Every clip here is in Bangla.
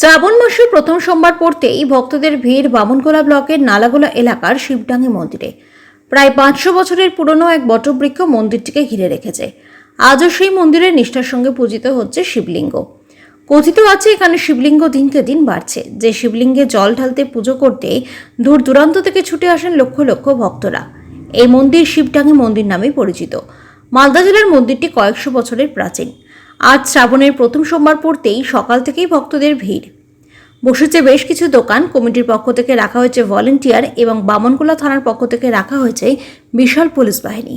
শ্রাবণ মাসের প্রথম সোমবার পড়তেই ভক্তদের ভিড় বামনগোলা ব্লকের নালাগোলা এলাকার শিবডাঙ্গি মন্দিরে। প্রায় পাঁচশো বছরের পুরনো এক বটবৃক্ষ মন্দিরটিকে ঘিরে রেখেছে। আজও সেই মন্দিরের নিষ্ঠার সঙ্গে পূজিত হচ্ছে শিবলিঙ্গ। কথিত আছে, এখানে শিবলিঙ্গ দিনকে দিন বাড়ছে। যে শিবলিঙ্গে জল ঢালতে পুজো করতে দূর দূরান্ত থেকে ছুটে আসেন লক্ষ লক্ষ ভক্তরা। এই মন্দির শিবডাঙ্গি মন্দির নামেই পরিচিত। মালদা জেলার মন্দিরটি কয়েকশো বছরের প্রাচীন। আজ শ্রাবণের প্রথম সোমবার পড়তেই সকাল থেকেই ভক্তদের ভিড়। বসেছে বেশ কিছু দোকান, কমিটির পক্ষ থেকে রাখা হয়েছে ভলেন্টিয়ার এবং বামনকুলা থানার পক্ষ থেকে রাখা হয়েছে বিশাল পুলিশ বাহিনী।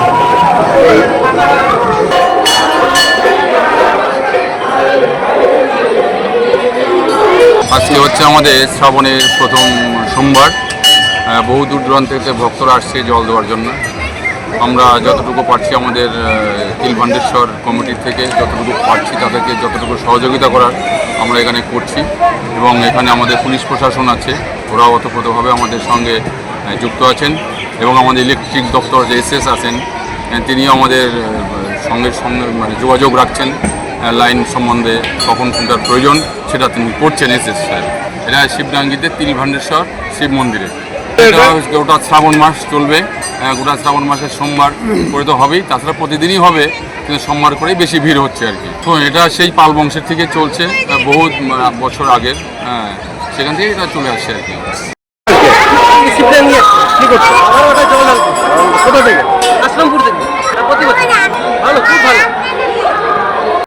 হচ্ছে আমাদের শ্রাবণের প্রথম সোমবার। বহু দূর দূরান্ত থেকে ভক্তরা আসছে জল দেওয়ার জন্য। আমরা যতটুকু পারছি আমাদের তিলভান্ডেশ্বর কমিটির থেকে যতটুকু পারছি তাদেরকে যতটুকু সহযোগিতা করার আমরা এখানে করছি। এবং এখানে আমাদের পুলিশ প্রশাসন আছে, ওরাও অতপ্রতভাবে আমাদের সঙ্গে যুক্ত আছেন। এবং আমাদের ইলেকট্রিক দপ্তর যে এসএস আছেন তিনিও আমাদের সঙ্গে সঙ্গে মানে যোগাযোগ রাখছেন লাইন সম্বন্ধে কখন কোনটার প্রয়োজন সেটা তিনি করছেন এসএস স্যার এটা শিবডাঙ্গিতে তিলভান্ডেশ্বর শিব মন্দিরে। এটা? গোটা শ্রাবণ মাস চলবে। আহ, গোটা শ্রাবণ মাসের সোমবার করে তো হবেই। তাছাড়া প্রতিদিনই হবে কিন্তু সোমবার করেই বেশি ভিড় হচ্ছে আর কি। তো এটা সেই পাল বংশের থেকে চলছে বহু বছর আগের। হ্যাঁ সেখান থেকে এটা চলে আসছে আর কি।